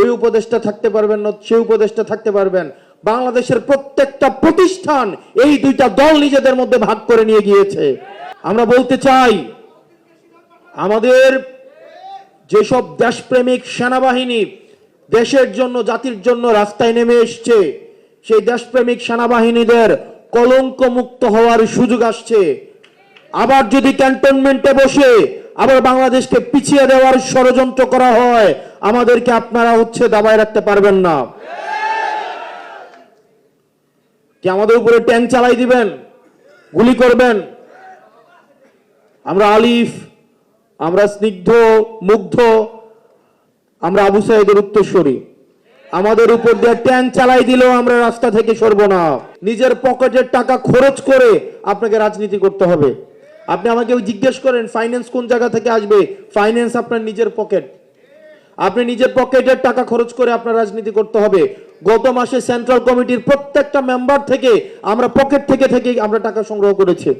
ওই উপদেষ্টা থাকতে পারবেন না, সেই উপদেষ্টা থাকতে পারবেন। বাংলাদেশের প্রত্যেকটা প্রতিষ্ঠান এই দুইটা দল নিজেদের মধ্যে ভাগ করে নিয়ে গিয়েছে। আমরা বলতে চাই, আমাদের যেসব দেশপ্রেমিক সেনাবাহিনী দেশের জন্য, জাতির জন্য রাস্তায় নেমে এসছে, সেই দেশপ্রেমিক সেনাবাহিনীদের কলঙ্ক মুক্ত হওয়ার সুযোগ আসছে। আবার যদি ক্যান্টনমেন্টে বসে আবার বাংলাদেশকে পিছিয়ে দেওয়ার ষড়যন্ত্র করা হয় আমাদেরকে আপনারা হচ্ছে দাবায় রাখতে পারবেন না। কি আমাদের উপরে ট্যাঙ্ক চালাই দিবেন? গুলি করবেন? আমরা আলিফ, আমরা স্নিগ্ধ, মুগ্ধ, আমরা আবু সাইদের উত্তরস্বরী আমাদের উপর দিয়ে ট্যাঙ্ক চালাই দিলেও আমরা রাস্তা থেকে সরব না। নিজের পকেটের টাকা খরচ করে আপনাকে রাজনীতি করতে হবে। আপনি আমাকে জিজ্ঞেস করেন ফাইন্যান্স কোন জায়গা থেকে আসবে? ফাইন্যান্স আপনার নিজের পকেট। আপনি নিজের পকেটের টাকা খরচ করে আপনার রাজনীতি করতে হবে। গত মাসে সেন্ট্রাল কমিটির প্রত্যেকটা মেম্বার থেকে আমরা পকেট থেকে থেকে আমরা টাকা সংগ্রহ করেছি।